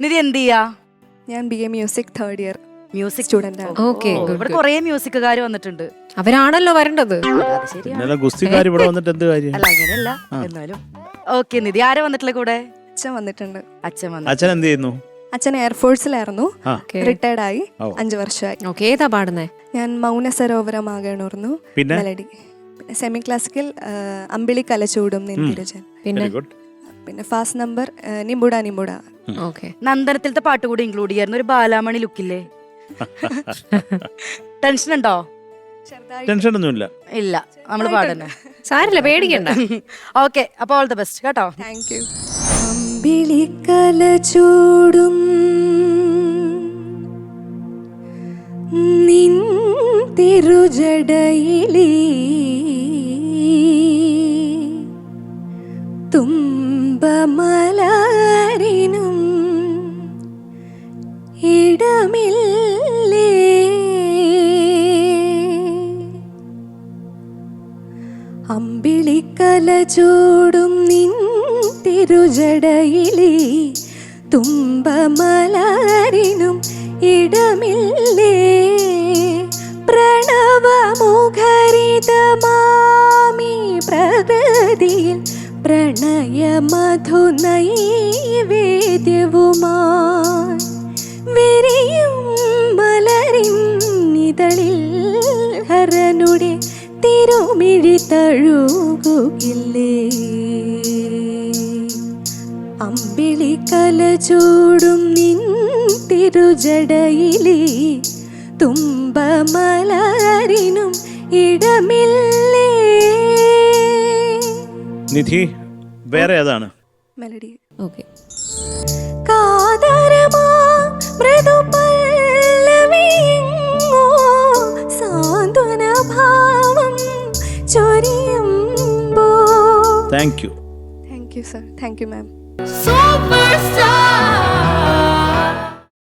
നിധി എന്ത് ചെയ്യാ? ഞാൻ B A music third year music student ആണ്. ഓക്കെ ഇവിടെ. കുറേ മ്യൂസിക്കുകാർ വന്നിട്ടുണ്ട്. അവരാണല്ലോ വരേണ്ടത്. അത് ശരിയാണ്. ഇന്നലെ ഗുസ്തിക്കാർ ഇവിടെ വന്നിട്ട് എന്ത് കാര്യം? അല്ല അങ്ങനെയല്ല. എന്നാലും. ഓക്കെ നിധി ആരെ വന്നിട്ടില്ല കൂടെ? അച്ഛൻ വന്നിട്ടുണ്ട്. അച്ഛൻ വന്നു അച്ഛൻ എന്ത് ചെയ്യുന്നു? അച്ഛൻ എയർഫോഴ്സിലായിരുന്നു ആ. Okay. റിട്ടയർഡ് ആയി. ഓ. അഞ്ചു വർഷമായി. ഓക്കെ ഏതാ പാടുന്നേ? ഞാൻ മൗന സരോവരമാകണമായിരുന്നു പിന്നെ? മെലഡി പിന്നെ സെമി ക്ലാസിക്കൽ അമ്പിളി കലചൂടും നിന്തിരുജൻ പിന്നെ? വെരി ഗുഡ് പിന്നെ ഫാസ്റ്റ് നമ്പർ നിമ്പുട നിമ്പുട. ഓക്കെ. നന്ദനത്തിലത്തെ പാട്ട് കൂടി ഇൻക്ലൂഡ് ചെയ്യായിരുന്നു. ഒരു ബാലാമണി ലുക്കില്ലേ ടെൻഷൻ ഉണ്ടോ ടെൻഷൻ ഒന്നുമില്ല ഇല്ല നമ്മൾ പാടുന്നെ. സാരില്ല പേടിക്കണ്ട. ഓക്കെ അപ്പോൾ ഓൾ ദ ബെസ്റ്റ് കേട്ടോ. താങ്ക് യു അമ്പിളിക്കല ചൂടും നിൻ തിരുജടയിലേ. തുമ്പമലരിനും ഇടമില്ലേ? അമ്പിളിക്കല ചൂടും നിൻ തിരുജടയിലേ തുമ്പമലരിനും ഇടമില്ലേ? പ്രകൃതിയിൽ പ്രണയമധു നൈവേദ്യവുമായി വിരിയും മലരിൻ ഹരനുടെ തിരുമിഴി തഴുകുകില്ലേ? അമ്പിളി കല ചൂടും നിൻ തിരുജടയിലേ തുമ്പമലരിനും ഇടമില്ലേ നിധി വേറെ ഏതാണ്? മെലഡി. ഓക്കെ. കാതരമാ മൃദുപല്ലവിയെങ്ങോ സാന്ത്വന ഭാവം ചൊരിയുമ്പോ. Thank you thank you sir thank you ma'am Superstar.